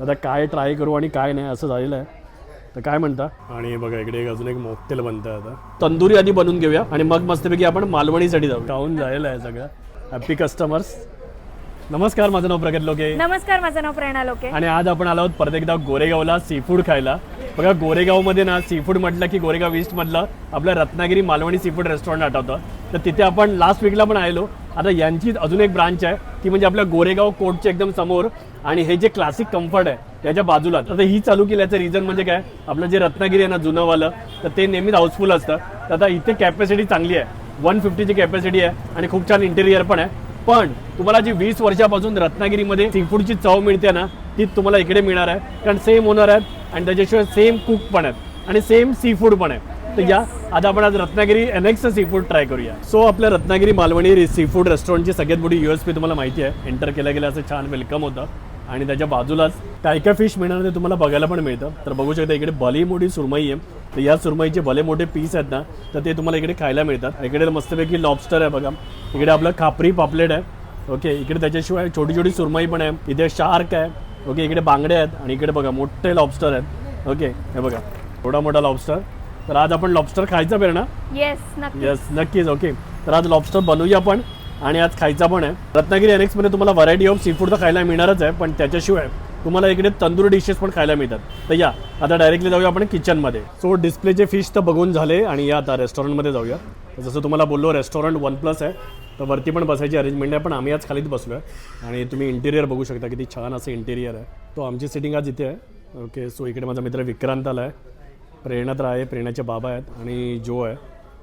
आता काय ट्राय करू आणि काय नाही असं झालेलं आहे. तर काय म्हणता? आणि बघा इकडे एक अजून एक मॉकटेल बनतं आता. तंदुरी आधी बनवून घेऊया आणि मग मस्तपैकी आपण मालवणीसाठी जाऊ खाऊन झालेलं आहे सगळं. हॅपी कस्टमर्स नमस्कार माझं नाव प्रगत लोके. नमस्कार माझं नाव प्रेरणा लोके. आणि आज आपण आलो आहोत परत एकदा गोरेगावला सी फूड खायला. बघा गोरेगावमध्ये ना सी फूड म्हटलं की गोरेगाव ईस्टमधलं आपलं Ratnagiri Malvani sea food restaurant आठवतं. तर तिथे आपण लास्ट वीकला पण आलो आता यांची अजून एक ब्रांच आहे ती म्हणजे आपल्या गोरेगाव कोर्टच्या एकदम समोर. आणि हे जे क्लासिक कम्फर्ट आहे त्याच्या बाजूला. आता ही चालू केल्याचं रिझन म्हणजे काय? आपलं जे रत्नागिरी आहे ना जुनंवालं तर ते नेहमीच हाऊसफुल असतं. तर आता इथे कॅपॅसिटी चांगली आहे. वन फिफ्टीची कॅपॅसिटी आहे आणि खूप छान इंटेरियर पण आहे. पण तुम्हाला जी वीस वर्षापासून रत्नागिरीमध्ये सीफूडची चव मिळते ना ती तुम्हाला इकडे मिळणार आहे. कारण सेम ओनर आहेत आणि त्याच्याशिवाय सेम कुक पण आहेत. आणि सेम सी फूड पण आहे. तर या आता आपण आज रत्नागिरी एनेक्सचं सी फूड ट्राय करूया. सो आपल्या रत्नागिरी मालवणी सी फूड रेस्टॉरंटची सगळ्यात मोठी यू एस पी तुम्हाला माहिती आहे. एंटर केल्या गेल्या असं छान वेलकम होतं. आणि त्याच्या बाजूलाच काय काय फिश मिळणार ते तुम्हाला बघायला पण मिळतं. तर बघू शकता इकडे भली मोठी सुरमई आहे. तर या सुरमईचे भले मोठे पीस आहेत ना तर ते तुम्हाला इकडे खायला मिळतात. इकडे मस्तपैकी लॉबस्टर आहे बघा. इकडे आपलं खापरी पापलेट आहे. ओके इकडे त्याच्याशिवाय छोटी छोटी सुरमई पण आहे. इथे शार्क आहे. ओके इकडे बांगडे आहेत. आणि इकडे बघा मोठे लॉबस्टर आहेत. ओके हे बघा. थोडा मोठा लॉबस्टर तर आज आपण लॉबस्टर खायचं प्रेरणा येस नक्की येस नक्कीच ओके तर आज लॉबस्टर बनवूया पण आणि आज खायचा पण आहे. रत्नागिरी एनेक्समध्ये तुम्हाला व्हरायटी ऑफ सी फूड तर खायला मिळणारच आहे पण त्याच्याशिवाय तुम्हाला इकडे तंदूर डिशेस पण खायला मिळतात. तर या आता डायरेक्टली जाऊया आपण किचनमध्ये सो डिस्प्लेचे फिश तर बघून झाले आणि या आता रेस्टॉरंटमध्ये जाऊया. जसं तुम्हाला बोललो रेस्टॉरंट वन प्लस आहे. तर वरती पण बसायची अरेंजमेंट आहे पण आम्ही आज खालीच बसलो आहे आणि तुम्ही इंटेरियर बघू शकता किती छान असं इंटेरियर आहे. तो आमची सिटिंग आज इथे आहे. ओके सो इकडे माझा मित्र विक्रांत आला आहे प्रेरणात आहे प्रेरणाचे बाबा आहेत आणि जो आहे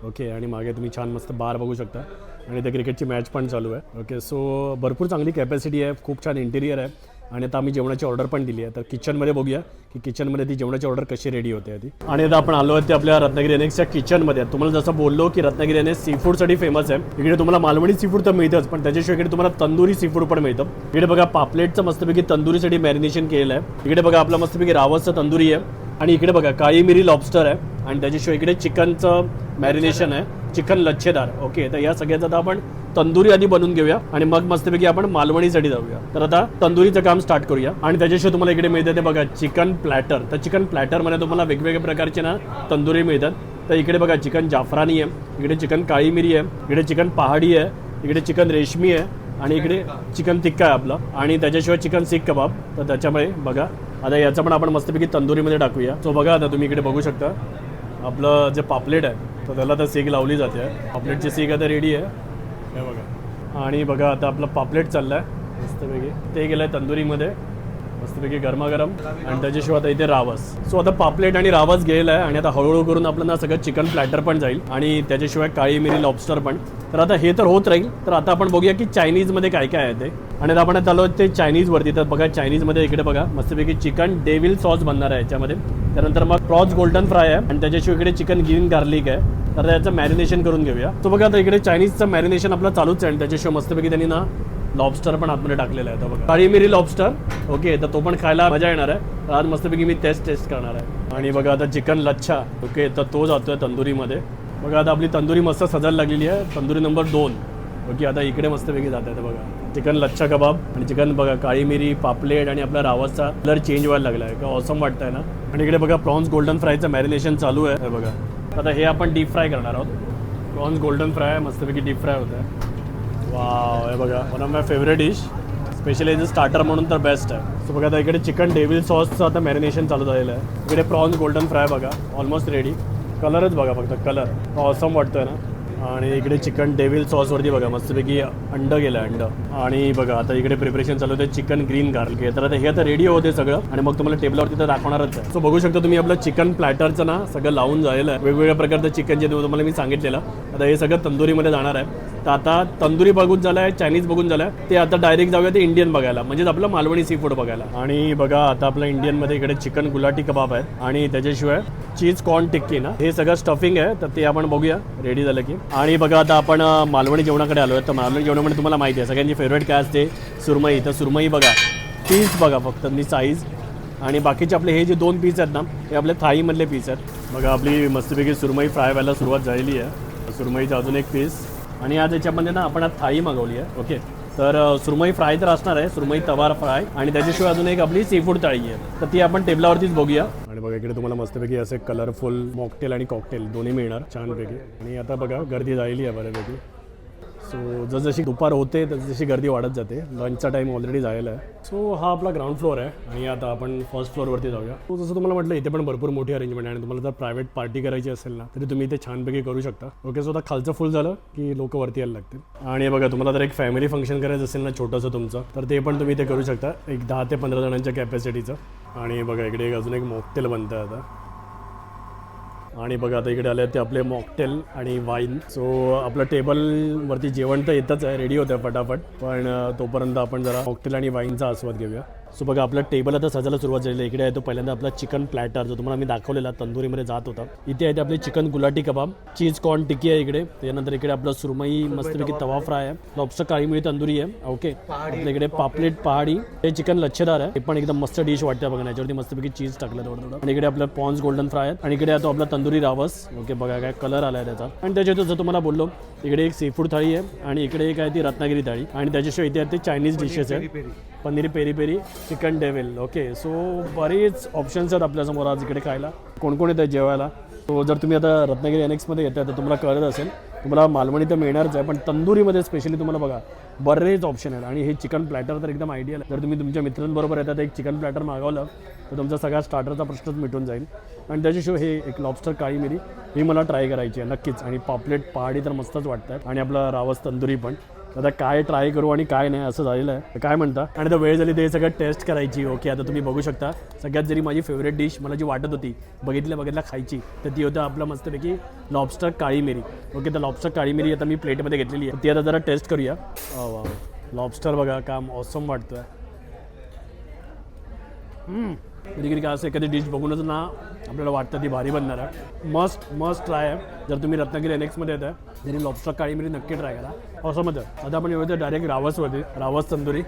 ओके आणि मागे तुम्ही छान मस्त बार बघू शकता. आणि ते क्रिकेटची मॅच पण चालू आहे ओके सो भरपूर चांगली कॅपॅसिटी आहे खूप छान इंटेरियर आहे. आणि आता आम्ही जेवणाची ऑर्डर पण दिली आहे. तर किचनमध्ये बघूया की किचनमध्ये ती जेवणाची ऑर्डर कशी रेडी होते ती आणि आता आपण आलो आहे ते आपल्या रत्नागिरी एनेक्सच्या किचनमध्ये तुम्हाला जसं बोललो की रत्नागिरी एनेक्स सी फूडसाठी फेमस आहे. इकडे तुम्हाला मालवणी सी फूड तर मिळतंच पण त्याच्याशिवाय इकडे तुम्हाला तंदुरी सी फूड पण मिळतं. इकडे बघा पापलेटचं मस्तपैकी तंदुरीसाठी मॅरिनेशन केलेलं आहे. इकडे बघा आपलं मस्तपैकी रावसचं तंदुरी आहे. आणि इकडे बघा काळी मिरी लॉबस्टर आहे आणि त्याच्याशिवाय इकडे चिकनचं मॅरिनेशन आहे. चिकन लच्छेदार. ओके तर या सगळ्याचं आता आपण तंदुरी आधी बनवून घेऊया आणि मग मस्तपैकी आपण मालवणीसाठी जाऊया. तर आता तंदुरीचं काम स्टार्ट करूया. आणि त्याच्याशिवाय तुम्हाला इकडे मिळते ते बघा चिकन प्लॅटर तर चिकन प्लॅटरमध्ये तुम्हाला वेगवेगळ्या प्रकारचे ना तंदुरी मिळतात. तर इकडे बघा चिकन जाफरानी आहे इकडे चिकन काळी मिरी आहे इकडे चिकन पहाडी आहे इकडे चिकन रेशमी आहे आणि इकडे चिकन टिक्का आहे आपलं. आणि त्याच्याशिवाय चिकन सीख कबाब. तर त्याच्यामुळे बघा आता याचं पण आपण मस्तपैकी तंदुरीमध्ये टाकूया. सो बघा आता तुम्ही इकडे बघू शकता. आपलं जे पापलेट आहे तर त्याला तर सीग लावली जाते. पापलेटची सीग आता रेडी आहे. हे बघा. आणि बघा आता आपलं पापलेट चाललं आहे मस्तपैकी. ते गेलं आहे तंदुरीमध्ये. मस्तपैकी गरमागरम. आणि त्याच्याशिवाय आता इथे रावस. सो आता पापलेट आणि रावस गेलेला आहे आणि आता हळूहळू करून आपलं ना सगळं चिकन प्लॅटर पण जाईल आणि त्याच्याशिवाय काळी मिरी लॉबस्टर पण. तर आता हे तर होत राहील. तर आता आपण बघूया की चायनीजमध्ये काय काय आहे ते. आणि आता आपण चालू ते चायनीजवरती तर बघा चायनीजमध्ये इकडे बघा मस्तपैकी चिकन डेव्हिल सॉस बनणार आहे याच्यामध्ये. त्यानंतर मग प्रॉन्स गोल्डन फ्राय आहे आणि त्याच्याशिवाय इकडे चिकन ग्रीन गार्लिक आहे. तर याचं मॅरिनेशन करून घेऊया. तो बघा आता इकडे चायनीजचं मॅरिनेशन आपलं चालूच आहे आणि त्याच्याशिवाय मस्तपैकी त्यांनी ना लॉबस्टर पण आतमध्ये टाकलेला आहे. बघा. काळी मिरी लॉबस्टर ओके तर तो पण खायला मजा येणार आहे. आज मस्तपैकी मी टेस्ट टेस्ट करणार आहे. आणि बघा आता चिकन लच्छा. ओके तर तो जातोय तंदुरीमध्ये. बघा आता आपली तंदुरी मस्त सजायला लागलेली आहे. तंदुरी नंबर दोन. ओके आता इकडे मस्तपैकी जात आहे बघा. चिकन लच्छा कबाब आणि चिकन बघा काळी मिरी पापलेट आणि आपला रावसचा कलर चेंज व्हायला लागला आहे का ऑसम वाटतंय ना? आणि इकडे बघा प्रॉन्स गोल्डन फ्रायचं मॅरिनेशन चालू आहे. बघा. आता हे आपण डीप फ्राय करणार आहोत. प्रॉन्स गोल्डन फ्राय मस्तपैकी डीप फ्राय होत आहे वाव हे बघा one of my favourite dish specially as starter म्हणून तर बेस्ट आहे. सो बघा आता इकडे चिकन डेव्हिल सॉसचं आता मॅरिनेशन चालू झालेलं आहे. इकडे प्रॉन्स गोल्डन फ्राय बघा ऑलमोस्ट रेडी कलरच बघा फक्त कलर ऑसम वाटतोय ना. आणि इकडे चिकन डेव्हिल सॉसवरती बघा मस्तपैकी अंड गेलं अंड. आणि बघा आता इकडे प्रिपरेशन चालू होते चिकन ग्रीन गार्लिक तर आता हे आता रेडी होते सगळं. आणि मग तुम्हाला टेबलावरती तर दाखवणारच आहे. सो बघू शकता तुम्ही आपलं चिकन प्लॅटरचं ना सगळं लावून झालेलं आहे. वेगवेगळ्या प्रकारचं चिकन जे तुम्हाला मी सांगितलेलं. आता हे सगळं तंदुरीमध्ये जाणार आहे. तर आता तंदुरी बघून झालं आहे चायनीज बघून झालं आहे ते आता डायरेक्ट जाऊया ते इंडियन बघायला. म्हणजेच आपलं मालवणी सी फूड बघायला. आणि बघा आता आपलं इंडियनमध्ये इकडे चिकन गुलाटी कबाब आहे आणि त्याच्याशिवाय चीज कॉर्न टिक्की ना हे सगळं स्टफिंग आहे. तर ते आपण बघूया. रेडी झालं की. आणि बघा आता आपण मालवणी जेवणाकडे आलो आहे तर मालवणी जेवणामध्ये तुम्हाला माहिती आहे सगळ्यांची फेवरेट काय असते? सुरमई. तर सुरमई बघा पीस बघा फक्त म्हणजे मी साईज आणि बाकीचे आपले हे जे दोन पीस आहेत ना हे आपले थाईमधले पीस आहेत. बघा आपली मस्तपैकी सुरमई फ्राय व्हायला सुरुवात झालेली आहे. सुरमईचा अजून एक पीस आणि आज याच्यामध्ये ना आपण आज थाई मागवली आहे. ओके? तर सुरमई फ्राय तर असणार आहे सुरमई तवार फ्राय आणि त्याच्याशिवाय अजून एक आपली सी फूड थाळी आहे. तर ती आपण टेबलावरतीच बघूया. आणि बघा इकडे तुम्हाला मस्तपैकी असे कलरफुल मॉकटेल आणि कॉकटेल दोन्ही मिळणार छानपैकी. आणि आता बघा गर्दी झालेली आहे बऱ्यापैकी. सो जसजशी दुपार होते तसजशी गर्दी वाढत जाते. लंचचा टाईम ऑलरेडी झालेला आहे. सो हा आपला ग्राउंड फ्लोअर आहे. आणि आता आपण फर्स्ट फ्लोअरवरती जाऊया. तो जसं तुम्हाला म्हटलं इथे पण भरपूर मोठी अरेंजमेंट आहे. आणि तुम्हाला जर प्रायव्हेट पार्टी करायची असेल ना तरी तुम्ही इथे छानपैकी करू शकता. ओके सो आता खालचं फुल झालं की लोक वरती यायला लागतील. आणि बघा तुम्हाला जर एक फॅमिली फंक्शन करायचं असेल ना छोटंसं तुमचं तर ते पण तुम्ही इथे करू शकता. एक दहा ते पंधरा जणांच्या कॅपॅसिटीचं आणि बघा इकडे एक अजून एक मॉकटेल बनतं आता. आणि बघा आता इकडे आले ते आपले मॉकटेल आणि वाईन सो आपलं टेबलवरती जेवण तर येतच आहे रेडी होतं फटाफट. पण तोपर्यंत आपण जरा मॉकटेल आणि वाईनचा आस्वाद घेऊया. सो बघा आपलं टेबल आता सजायला सुरुवात झालेली आहे. इकडे आहे तो पहिल्यांदा आपला चिकन प्लॅटर जो तुम्हाला मी दाखवलेला तंदुरीमध्ये जात होता. इथे आहे ते आपले chicken galouti kebab. Cheese corn tikki आहे इकडे. त्यानंतर इकडे आपलं सुरमई मस्तपैकी तवा फ्राय आहे. लॉबस्टर काळी मिळी तंदुरी आहे. ओके आपल्या इकडे पापलेट पहाडी. हे चिकन लच्छेदार आहे. हे पण एकदम मस्त डिश वाटते बघा याच्यावरती मस्तपैकी चीज टाकलं थोडं थोडं. आणि इकडे आपलं पॉन्स गोल्डन फ्राय आहे. आणि इकडे आहे तो आपला तंदुरी रावस. ओके बघा काय कलर आला आहे त्याचा. आणि त्याच्यात जसं तुम्हाला बोललो इकडे एक सी फूड थाळी आहे. आणि इकडे एक आहे ती रत्नागिरी थाळी. आणि त्याच्याशिवाय इथे ते चायनीज डिशेस आहेत paneer peri peri chicken devil okay so बरेच ऑप्शन्स आहेत आपल्यासमोर आज इकडे खायला. कोण कोण येतं जेवायला? तो जर तुम्ही आता रत्नागिरी एनेक्समध्ये आहे तर तुम्हाला कळत असेल तुम्हाला मालवणी तर मिळणारच आहे पण तंदुरीमध्ये स्पेशली तुम्हाला बघा बरेच ऑप्शन आहेत. आणि हे चिकन प्लॅटर तर एकदम आयडियल आहे. जर तुम्ही तुमच्या मित्रांबरोबर येतात एक चिकन प्लॅटर मागवलं तर तुमचा सगळा स्टार्टरचा प्रश्नच मिटून जाईल. आणि त्याच्याशिवाय हे एक लॉबस्टर काळी मिरी ही मला ट्राय करायची आहे नक्कीच. आणि पॉपलेट पहाडी तर मस्तच वाटतात. आणि आपला रावस तंदुरी पण. आता काय ट्राय करू आणि काय नाही असं झालेलं आहे. तर काय म्हणता? आणि आता वेळ झाली ते सगळं टेस्ट करायची. ओके आता तुम्ही बघू शकता. सगळ्यात जरी माझी फेवरेट डिश मला जी वाटत होती बघितल्या बघितल्या खायची तर ती होतं आपलं मस्तपैकी लॉबस्टर काळी मिरी. ओके तर लॉबस्टर काळी मिरी आता मी प्लेटमध्ये घेतलेली आहे. ती आता जरा टेस्ट करूया. Oh, वा लॉबस्टर बघा काम ऑसम वाटतोय. Hmm. कधी कधी काय असं एखादी डिश बघूनच ना आपल्याला वाटतं ती भारी बनणार आहे. मस्ट मस्ट ट्राय आहे. जर तुम्ही रत्नागिरी एनेक्समध्ये येत आहे तरी लॉबस्टर काळी मिरी नक्की ट्राय करा. असं मध्ये आता आपण येऊ डायरेक्ट रावसवरती. रावस तंदुरी.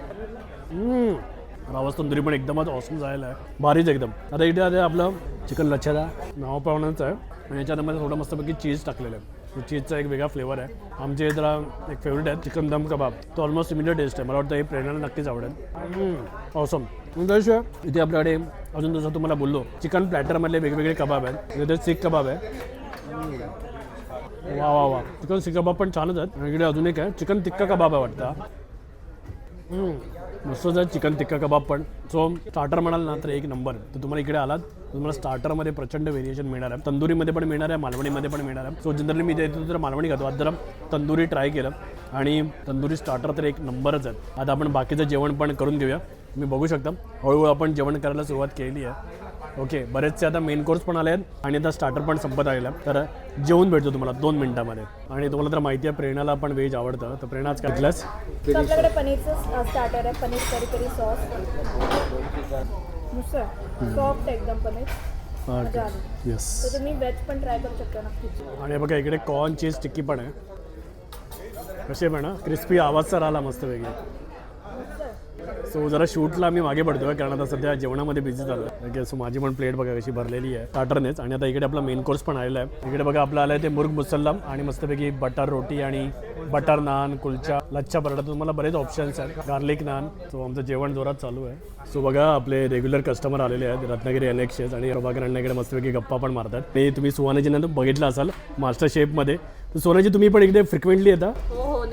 रावस तंदुरी पण एकदमच ऑसम झालेलं आहे. भारीच एकदम. आता इथे आता आपलं चिकन लच्छादा नाव पाहुण्याचं आहे. आणि याच्यामध्ये थोडं मस्तपैकी चीज टाकलेलं आहे. चीजचा एक वेगळा फ्लेवर आहे. आमचे जरा एक फेवरेट आहे चिकन दम कबाब तो ऑलमोस्ट सिमिलर टेस्ट आहे. मला वाटतं हे प्रेरणाला नक्कीच आवडेल. ऑसम त्याशिवाय इथे आपल्याकडे अजून जसं तुम्हाला बोललो. चिकन प्लॅटरमधले वेगवेगळे कबाब आहेत. इथे सीख कबाब आहे. वा वा वा. चिकन सीख कबाब पण छानच आहेत. इकडे अजून एक आहे. चिकन टिक्का कबाब आहे वाटतं. नुसतं आहे चिकन टिक्का कबाब पण. सो स्टार्टर म्हणाल ना तर एक नंबर तर तुम्हाला इकडे आलात तुम्हाला स्टार्टरमध्ये प्रचंड व्हेरिएशन मिळणार आहे. तंदुरीमध्ये पण मिळणार आहे मालवणीमध्ये पण मिळणार आहे. सो जनरली मी इथे येतो तर मालवणी खातो. आज जरा तंदुरी ट्राय केलं आणि तंदुरी स्टार्टर तर एक नंबरच आहे आता आपण बाकीचं जेवण पण करून घेऊया. तुम्ही बघू शकता. हळूहळू आपण जेवण करायला सुरुवात केली आहे. ओके बरेचसे आता मेन कोर्स पण आले आहेत आणि आता स्टार्टर पण संपत आलेला तर जेवून भेटतो तुम्हाला दोन मिनिटामध्ये. आणि तुम्हाला तर माहिती आहे प्रेरणाला पण व्हेज आवडतं. तर प्रेरणा आज घातल्यास तर आपल्याकडे पनीरचं स्टार्टर आहे paneer curry curry sauce soft एकदम पनीर. येस तुम्ही वेज पण ट्राय करू शकता नक्कीच. आणि बघा इकडे कॉर्न चीज टिक्की पण आहे. कसे पण क्रिस्पी आवाज तर आला मस्त वेगळी सो जरा शूटला मी मागे पडतोय कारण आता सध्या जेवणामध्ये बिझी झालं सो माझी पण प्लेट बघा कशी भरलेली आहे. स्टार्टरनेच आणि आता इकडे आपला मेन कोर्स पण आलेला आहे. इकडे बघा आपलं आलं आहे ते मुर्ग मुसल्लम आणि मस्तपैकी बटर रोटी आणि बटर नान कुलचा लच्छा पराठा. तुम्हाला बरेच ऑप्शन्स आहेत. गार्लिक नान सो आमचं जेवण जोरात चालू आहे. सो बघा आपले रेग्युलर कस्टमर आलेले आहेत. रत्नागिरी एनेक्सेस आणि प्रभाकरांना इकडे मस्तपैकी गप्पा पण मारतात. आणि तुम्ही सुवानाजीनं बघितलं असाल मास्टर शेफमध्ये तर सोनाजी तुम्ही पण इकडे फ्रिक्वेंटली येता? हो हो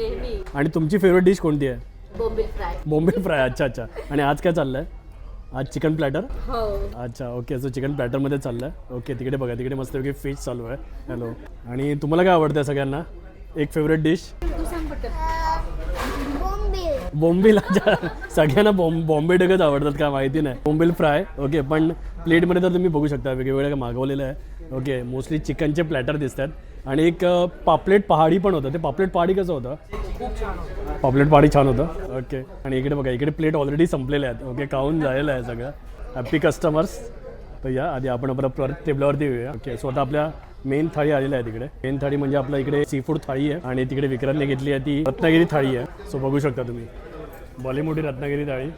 आणि तुमची फेवरेट डिश कोणती आहे? बोंबील फ्राय. बॉम्बे फ्राय अच्छा अच्छा. आणि आज काय चाललंय? आज चिकन प्लॅटर? हो. अच्छा ओके सो चिकन प्लॅटरमध्ये चाललंय. ओके तिकडे बघा तिकडे मस्तपैकी फिश चालू आहे. हॅलो आणि तुम्हाला काय आवडतं सगळ्यांना? एक फेवरेट डिश तू सांग पटकन. बॉम्बेला सगळ्यांना बॉम्ब बॉम्बे डगच आवडतात का माहिती नाही. बॉम्बेल फ्राय ओके पण प्लेटमध्ये तर तुम्ही बघू शकता वेगवेगळ्या मागवलेलं आहे. ओके मोस्टली चिकनचे प्लॅटर दिसतात. आणि एक पापलेट पहाडी पण होतं. ते पापलेट पहाडी कसं होतं? पापलेट पहाडी छान होतं. ओके आणि इकडे बघा इकडे प्लेट ऑलरेडी संपलेले आहेत. ओके खाऊन झालेलं आहे सगळं. हॅपी कस्टमर्स तर या आधी आपण परत परत टेबलावरती येऊया. ओके सो आता आपल्या मेन थाळी आलेल्या आहे तिकडे मेन थाळी म्हणजे आपल्या इकडे सी फूड थाळी आहे. आणि तिकडे विक्रांतने घेतली आहे ती रत्नागिरी थाळी आहे. सो बघू शकता तुम्ही. बॉलिवूड रत्नागिरी थाळी.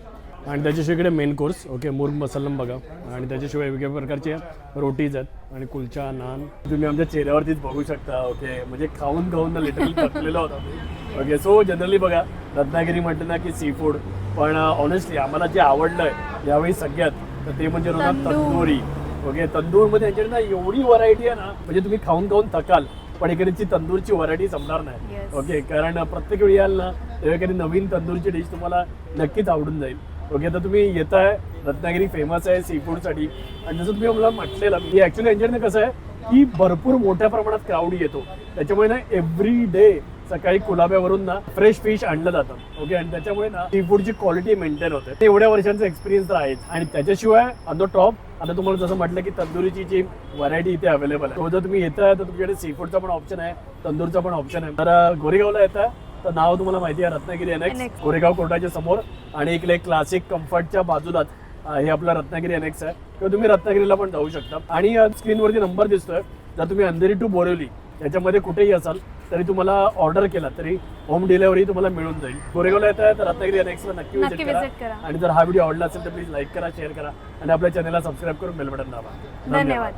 आणि त्याच्याशिवाय इकडे मेन कोर्स ओके मुर्ग मसालम बघा. आणि त्याच्याशिवाय वेगवेगळ्या प्रकारचे रोटीज आहेत आणि कुलचा नान. तुम्ही आमच्या चेहऱ्यावरतीच बघू शकता ओके म्हणजे खाऊन खाऊन लिटरली थकलेलो होता ओके सो जनरली बघा रत्नागिरी म्हटलं ना की सी फूड पण ऑनेस्टली आम्हाला जे आवडलंय यावेळी सगळ्यात तर ते म्हणजे होणार तंदूर. तंदुरी. ओके तंदूरमध्ये यांच्याकडे ना एवढी व्हरायटी आहे ना म्हणजे तुम्ही खाऊन खाऊन थकाल पण इकडेची तंदूरची व्हरायटी संपणार नाही. ओके कारण प्रत्येक वेळी याल ना तेव्हा एखादी नवीन तंदूरची डिश तुम्हाला नक्कीच आवडून जाईल. ओके आता तुम्ही येताय रत्नागिरी फेमस आहे सी फूडसाठी आणि जसं तुम्ही मला म्हटलेलं की ॲक्च्युली यांच्याकडे कसं आहे की भरपूर मोठ्या प्रमाणात क्राऊड येतो. त्याच्यामुळे ना एव्हरी डे सकाळी कुलाब्यावरून ना फ्रेश फिश आणलं जातं. ओके आणि त्याच्यामुळे ना सी फूडची क्वालिटी मेंटेन होते. ते एवढ्या वर्षांचा एक्सपिरियन्स तर आहेच आणि त्याच्याशिवाय ऑन द टॉप आता तुम्हाला जसं म्हटलं की तंदुरीची जी व्हरायटी इथे अवेलेबल आहे. तो जर तुम्ही येताय तर तुमच्याकडे सी फूडचा पण ऑप्शन आहे तंदूरचा पण ऑप्शन आहे. तर गोरेगावला गोरेगावला येताय? तर नाव तुम्हाला माहिती आहे रत्नागिरी एनेक्स NX. गोरेगाव कोर्टाच्या समोर आणि इकडे क्लासिक कम्फर्टच्या बाजूलाच हे आपलं रत्नागिरी एनेक्स आहे. किंवा तुम्ही रत्नागिरीला पण जाऊ शकता. आणि स्क्रीनवरती नंबर दिसतोय. जर तुम्ही अंधेरी टू बोरिवली याच्यामध्ये कुठेही असाल तरी तुम्हाला ऑर्डर केला तरी होम डिलिव्हरी तुम्हाला मिळून जाईल. गोरेगावला येत आहे तर रत्नागिरी एनेक्सला नक्की नक्की विजिट करा. आणि जर हा व्हिडिओ आवडला असेल तर प्लीज लाईक करा शेअर करा. आणि आपल्या चॅनलला सबस्क्राईब करून बेल बटन दाबा. धन्यवाद.